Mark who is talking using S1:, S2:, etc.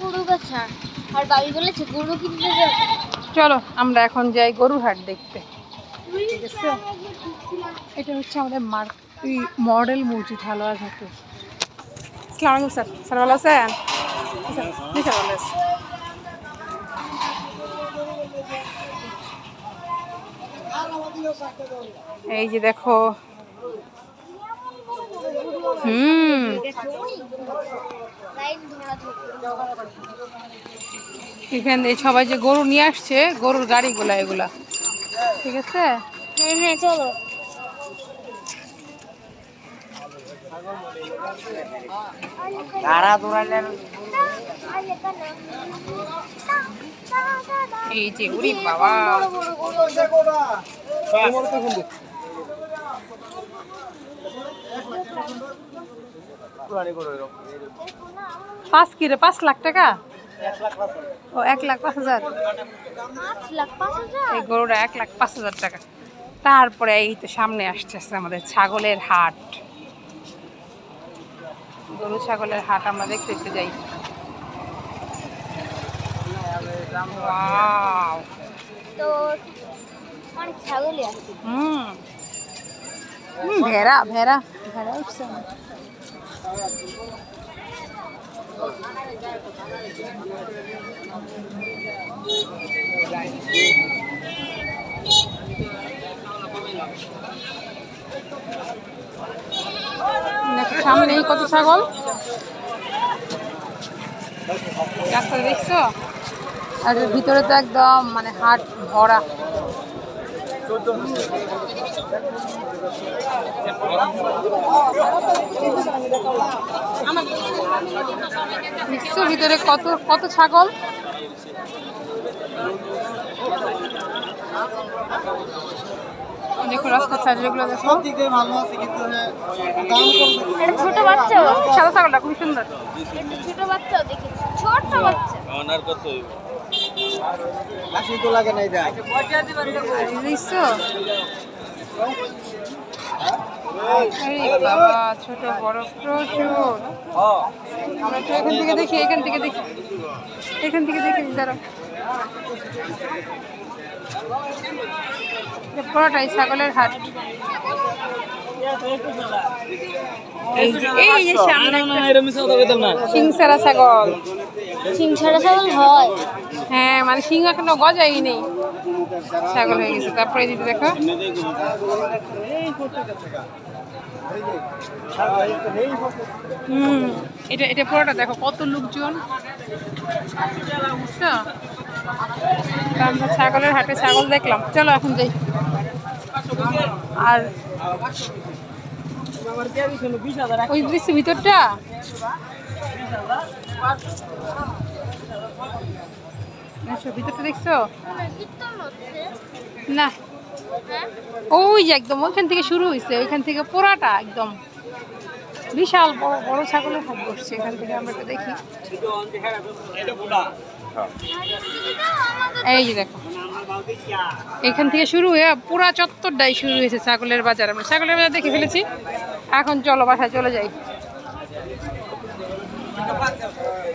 S1: গরু বেচা আর বাবি বলেছে গরু কিনতে যাবে
S2: চলো আমরা এখন যাই গরুর হাট দেখতে। ঠিক আছে? এটা হচ্ছে আমাদের মার মডেল মসজিদ হালুয়া ঘাটে। আসসালামু আলাইকুম স্যার। স্যার ভালো আছেন? জি স্যার ভালো আছি। এই যে দেখো। হুম এখানে সবাই যে গরু নিয়ে আসছে গরুর গাড়িগুলা এগুলা। ঠিক আছে?
S1: হ্যাঁ হ্যাঁ চলো।
S2: এই যে উরি বাবা। পাঁচ কি রে? পাঁচ লাখ টাকা? ও এক লাখ পাঁচ হাজার? এই গরুটা এক লাখ পাঁচ হাজার টাকা। তারপরে এই তো সামনে আসতেছে আমাদের ছাগলের হাট। গরু ছাগলের হাট আমরা দেখতে দেখতে যাই। Wow!
S1: তো অনেক ছাগলই আছে।
S2: হুম। হুম, ভেড়া ভেড়া ভেড়া উঠছে। সামনেই কত ছাগল? রাস্তা দেখছ? আর ভিতরে তো একদম মানে হাট ভরা। ভিতরে কত কত ছাগল? দেখো রাস্তার সাইডে যেগুলো দেখো।
S1: একটা ছোট বাচ্চা
S2: সাদা ছাগলটা খুব সুন্দর।
S1: ছোট দেখেছি ছোট বাচ্চা।
S3: কত হইব
S2: দেখছ এই বাবা ছোট বড় প্রচুর। আমরা তো এখান থেকে দেখি এখান থেকে দেখি। এখান থেকে দেখি দাঁড়াও। এটা পুরোটাই ছাগলের হাট। এই যে সামনে সিংসারা ছাগল
S1: সিং ছাড়া ছাগল হয়।
S2: হ্যাঁ মানে সিং এখনও গজাই নেই। ছাগল হয়ে গেছে। তারপরে দিদি দেখো। হুম, এটা এটা পুরোটা দেখো, কত লোকজন। বুঝছ? ছাগলের হাটে ছাগল দেখলাম। চলো এখন যাই। আর ওই দৃশ্য ভিতরটা? দেখছ ভিতরটা দেখছ? না।
S1: হ্যাঁ
S2: ওই যে একদম ওইখান থেকে শুরু হয়েছে ওইখান থেকে পোড়াটা একদম। বিশাল বড় বড় ছাগলের হাট বসছে এখান থেকে আমরা একটু দেখি। এই যে দেখো। এখান থেকে শুরু হয়ে পুরা চত্বরটাই শুরু হয়েছে ছাগলের বাজার। আমরা ছাগলের বাজার দেখে ফেলেছি। এখন চলো বাসায় চলে যাই।